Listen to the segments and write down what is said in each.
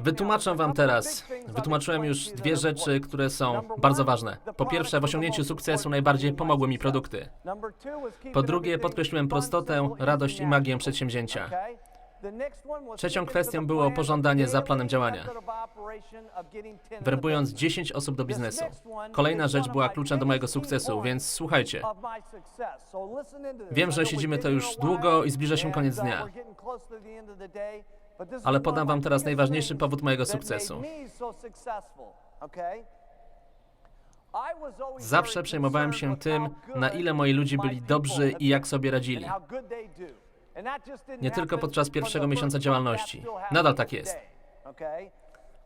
Wytłumaczę Wam teraz. Wytłumaczyłem już dwie rzeczy, które są bardzo ważne. Po pierwsze, w osiągnięciu sukcesu najbardziej pomogły mi produkty. Po drugie, podkreśliłem prostotę, radość i magię przedsięwzięcia. Trzecią kwestią było pożądanie za planem działania. method of operation of getting 10 in the Werbując business. 10 osób do biznesu. Kolejna rzecz była kluczem do mojego sukcesu, więc słuchajcie. Wiem, że siedzimy to już długo i zbliża się koniec uh, dnia. Ale podam Wam teraz najważniejszy powód mojego sukcesu. Zawsze przejmowałem się tym, na ile moi ludzie byli dobrzy i jak sobie radzili. Nie tylko podczas pierwszego miesiąca działalności. Nadal tak jest.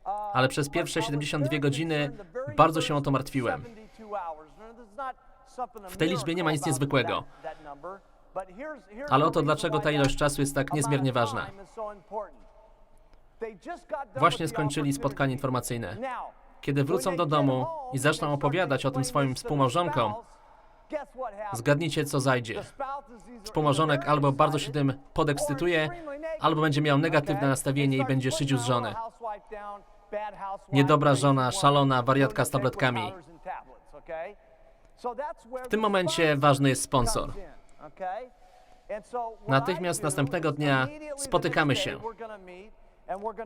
Uh, Ale przez pierwsze I was 72 very godziny bardzo się o to martwiłem. 72 hours. Now, there's not something W tej liczbie nie ma nic niezwykłego. Ale oto dlaczego ta ilość czasu jest tak niezmiernie ważna. Właśnie skończyli spotkanie informacyjne. Kiedy wrócą do domu i zaczną opowiadać o tym swoim współmałżonkom, zgadnijcie co zajdzie. Współmałżonek albo bardzo się tym podekscytuje, albo będzie miał negatywne nastawienie i będzie szydził z żony. Niedobra żona, szalona, wariatka z tabletkami. W tym momencie ważny jest sponsor. Natychmiast następnego dnia spotykamy się.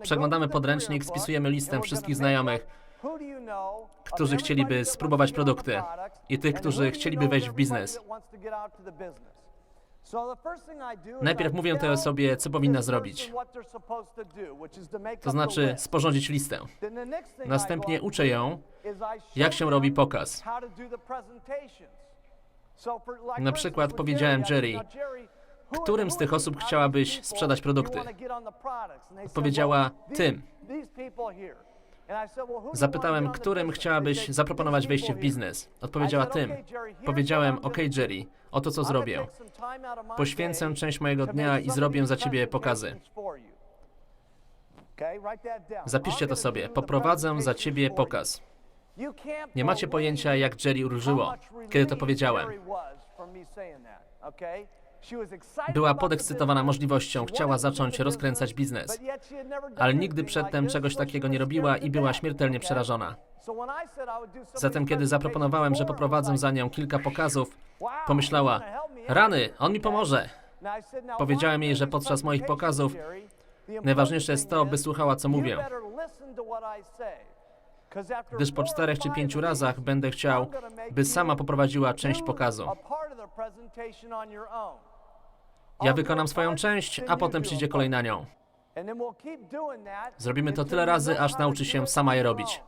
Przeglądamy podręcznik, spisujemy listę wszystkich znajomych, którzy chcieliby spróbować produkty i tych, którzy chcieliby wejść w biznes. Najpierw mówię tej osobie, co powinna zrobić. To znaczy sporządzić listę. Następnie uczę ją, jak się robi pokaz. Na przykład powiedziałem Jerry, którym z tych osób chciałabyś sprzedać produkty? Powiedziała tym. Zapytałem, którym chciałabyś zaproponować wejście w biznes. Odpowiedziała tym. Powiedziałem, ok Jerry, oto co zrobię. Poświęcę część mojego dnia i zrobię za ciebie pokazy. Zapiszcie to sobie. Poprowadzę za ciebie pokaz. Nie macie pojęcia, jak Jerry ulżyło, kiedy to powiedziałem. Była podekscytowana możliwością, chciała zacząć rozkręcać biznes, ale nigdy przedtem czegoś takiego nie robiła i była śmiertelnie przerażona. Zatem, kiedy zaproponowałem, że poprowadzę za nią kilka pokazów, pomyślała, rany, on mi pomoże. Powiedziałem jej, że podczas moich pokazów najważniejsze jest to, by słuchała, co mówię. Gdyż po czterech czy pięciu razach będę chciał, by sama poprowadziła część pokazu. Ja wykonam swoją część, a potem przyjdzie kolej na nią. Zrobimy to tyle razy, aż nauczy się sama je robić.